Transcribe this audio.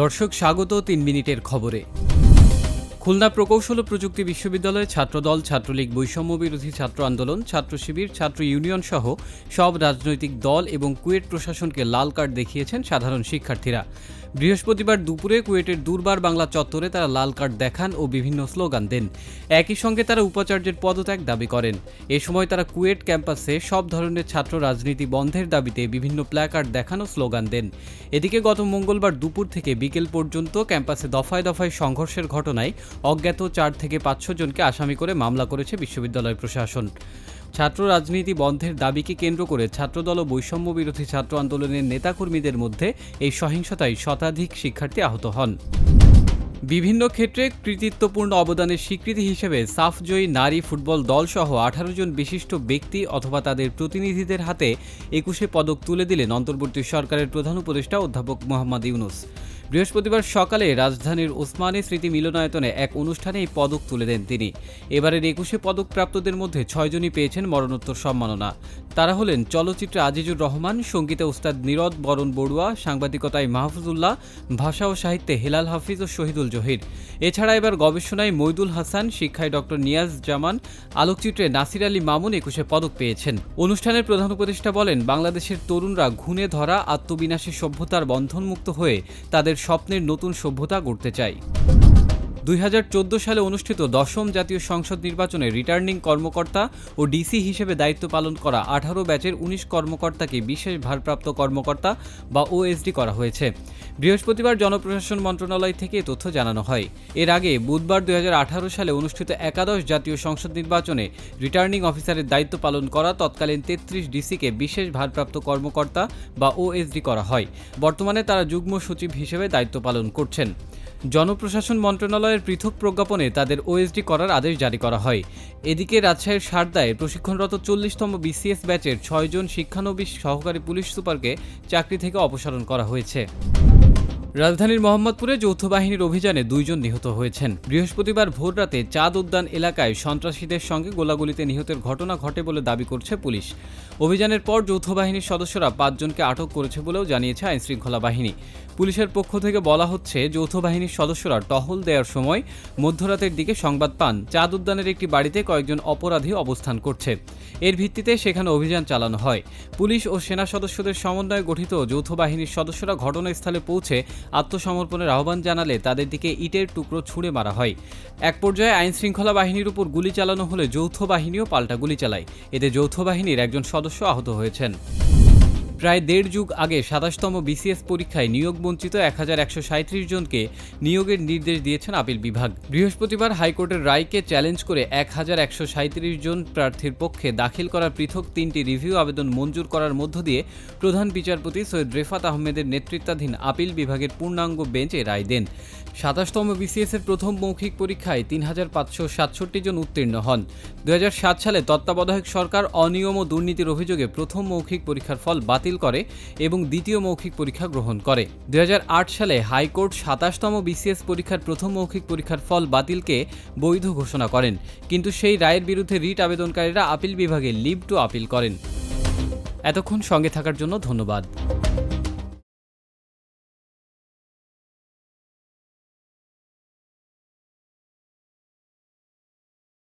দর্শক, স্বাগত তিন মিনিটের খবরে। খুলনা প্রকৌশল প্রযুক্তি বিশ্ববিদ্যালয়ের ছাত্রদল, ছাত্রলীগ বৈষম্য বিরোধী ছাত্র আন্দোলন, ছাত্র শিবির, ছাত্র ইউনিয়ন সহ সব রাজনৈতিক দল এবং কুয়েট প্রশাসনকে লাল কার্ড দেখিয়েছেন সাধারণ শিক্ষার্থীরা। বৃহস্পতিবার দুপুরে কুয়েটের দুর্বার বাংলা চত্বরে তারা লাল কার্ড দেখান ও বিভিন্ন স্লোগান দেন। একই সঙ্গে তারা উপাচার্যের পদত্যাগ দাবি করেন। এ সময় তারা কুয়েট ক্যাম্পাসে সব ধরনের ছাত্র রাজনীতি বন্ধের দাবিতে বিভিন্ন প্ল্যাকার্ড দেখানো স্লোগান দেন। এদিকে গত মঙ্গলবার দুপুর থেকে বিকেল পর্যন্ত ক্যাম্পাসে দফায় দফায় সংঘর্ষের ঘটনায় অজ্ঞাত চার থেকে পাঁচশো জনকে আসামি করে মামলা করেছে বিশ্ববিদ্যালয় প্রশাসন। ছাত্র রাজনীতি বন্ধের দাবিকে কেন্দ্র করে ছাত্রদল ও বৈষম্য বিরোধী ছাত্র আন্দোলনের নেতাকর্মীদের মধ্যে এই সহিংসতায় শতাধিক শিক্ষার্থী আহত হন। বিভিন্ন ক্ষেত্রে কৃতিত্বপূর্ণ অবদানের স্বীকৃতি হিসেবে সাফজয়ী নারী ফুটবল দলসহ আঠারো জন বিশিষ্ট ব্যক্তি অথবা তাদের প্রতিনিধিদের হাতে একুশে পদক তুলে দিলেন অন্তর্বর্তী সরকারের প্রধান উপদেষ্টা অধ্যাপক মোহাম্মদ ইউনুস। বৃহস্পতিবার সকালে রাজধানীর ওসমানী স্মৃতি মিলনায়তনে এক অনুষ্ঠানে এই পদক তুলে দেন তিনি। এবারের একুশে পদকপ্রাপ্তদের মধ্যে ছয়জনই পেয়েছেন মরণোত্তর সম্মাননা। তারা হলেন চলচ্চিত্রে আজিজুর রহমান, সঙ্গীতে উস্তাদ নীরদ বরণ বড়ুয়া, সাংবাদিকতায় মাহফুজুল্লাহ, ভাষা ও সাহিত্যে হেলাল হাফিজ ও শহীদুল জহির। এছাড়া এবার গবেষণায় মইদুল হাসান, শিক্ষায় ডক্টর নিয়াজ জামান, আলোকচিত্রে নাসির আলী মামুন একুশে পদক পেয়েছেন। অনুষ্ঠানের প্রধান উপদেষ্টা বলেন, বাংলাদেশের তরুণরা ঘুণে ধরা, আত্মবিনাশী সভ্যতার বন্ধনমুক্ত হয়ে তাদের স্বপ্নের নতুন সভ্যতা গড়তে চায় দুই হাজার চোদ্দ সালে অনুষ্ঠিত দশম জাতীয় সংসদ নির্বাচনে রিটার্নিং কর্মকর্তা ও ডিসি হিসেবে দায়িত্ব পালন করা আঠারো ব্যাচের উনিশ কর্মকর্তাকে বিশেষ ভারপ্রাপ্ত কর্মকর্তা বা ওএসডি করা হয়েছে। বৃহস্পতিবার জনপ্রশাসন মন্ত্রণালয় থেকে তথ্য জানানো হয়। এর আগে বুধবার দুই হাজার আঠারো সালে অনুষ্ঠিত একাদশ জাতীয় সংসদ নির্বাচনে রিটার্নিং অফিসারের দায়িত্ব পালন করা তৎকালীন তেত্রিশ ডিসিকে বিশেষ ভারপ্রাপ্ত কর্মকর্তা বা ওএসডি করা হয়। বর্তমানে তারা যুগ্ম সচিব হিসেবে দায়িত্ব পালন করছেন। জনপ্রশাসন মন্ত্রণালয়ের পৃথক প্রজ্ঞাপনে তাদের ওএসডি করার আদেশ জারি করা হয়। এদিকে রাজশাহীর সারদায় প্রশিক্ষণরত চল্লিশতম বিসিএস ব্যাচের ছয়জন শিক্ষানবিশ সহকারী পুলিশ সুপারকে চাকরি থেকে অপসারণ করা হয়েছে। রাজধানীর মোহাম্মদপুরে যৌথ বাহিনীর অভিযানে দুইজন নিহত হয়েছেন। বৃহস্পতিবার ভোররাতে চাঁদ উদ্যান এলাকায় সন্ত্রাসীদের সঙ্গে গোলাগুলিতে নিহতের ঘটনা ঘটে বলে দাবি করছে পুলিশ। অভিযানের পর যৌথ বাহিনীর সদস্যরা পাঁচজনকে আটক করেছে বলেও জানিয়েছে আইনশৃঙ্খলা বাহিনী। পুলিশের পক্ষ থেকে বলা হচ্ছে, যৌথ বাহিনীর সদস্যরা টহল দেওয়ার সময় মধ্যরাতের দিকে সংবাদ পান। চাঁদ উদ্যানের একটি বাড়িতে কয়েকজন অপরাধী অবস্থান করছে। এর ভিত্তিতে সেখানে অভিযান চালানো হয়। পুলিশ ও সেনা সদস্যদের সমন্বয়ে গঠিত যৌথ বাহিনীর সদস্যরা ঘটনাস্থলে পৌঁছে আত্মসমর্পণের আহ্বান জানালে তাদের দিকে ইটের টুকরো ছুঁড়ে মারা হয়। এক পর্যায়ে আইন শৃঙ্খলা বাহিনীর উপর গুলি চালানো হলে যৌথ বাহিনীও পাল্টা গুলি চালায়। এতে যৌথ বাহিনীর একজন সদস্য আহত হয়েছেন। প্রায় দেড় যুগ আগে সাতাশতম বিসিএস পরীক্ষায় নিয়োগ বঞ্চিত এক হাজার একশো জনকে নিয়োগের নির্দেশ দিয়েছেন আপিল বিভাগ। বৃহস্পতিবার হাইকোর্টের রায়কে চ্যালেঞ্জ করে এক হাজার একশো জন প্রার্থীর পক্ষে দাখিল করা পৃথক তিনটি রিভিউ আবেদন মঞ্জুর করার মধ্য দিয়ে প্রধান বিচারপতি সৈয়দ রেফাত আহমেদের নেতৃত্বাধীন আপিল বিভাগের পূর্ণাঙ্গ বেঞ্চ রায় দেন। সাতাশতম বিসিএস এর প্রথম মৌখিক পরীক্ষায় তিন হাজার পাঁচশো সাতষট্টি জন উত্তীর্ণ হন। দু হাজার সাত সালে তত্ত্বাবধায়ক সরকার অনিয়ম ও দুর্নীতির অভিযোগে প্রথম মৌখিক পরীক্ষার ফল বাতিল করে এবং দ্বিতীয় মৌখিক পরীক্ষা গ্রহণ করে। দুই হাজার আট সালে হাইকোর্ট সাতাশতম বিসিএস পরীক্ষার প্রথম মৌখিক পরীক্ষার ফল বাতিলকে বৈধ ঘোষণা করেন। কিন্তু সেই রায়ের বিরুদ্ধে রিট আবেদনকারীরা আপিল বিভাগে লিভ টু আপিল করেন। এতক্ষণ সঙ্গে থাকার জন্য ধন্যবাদ।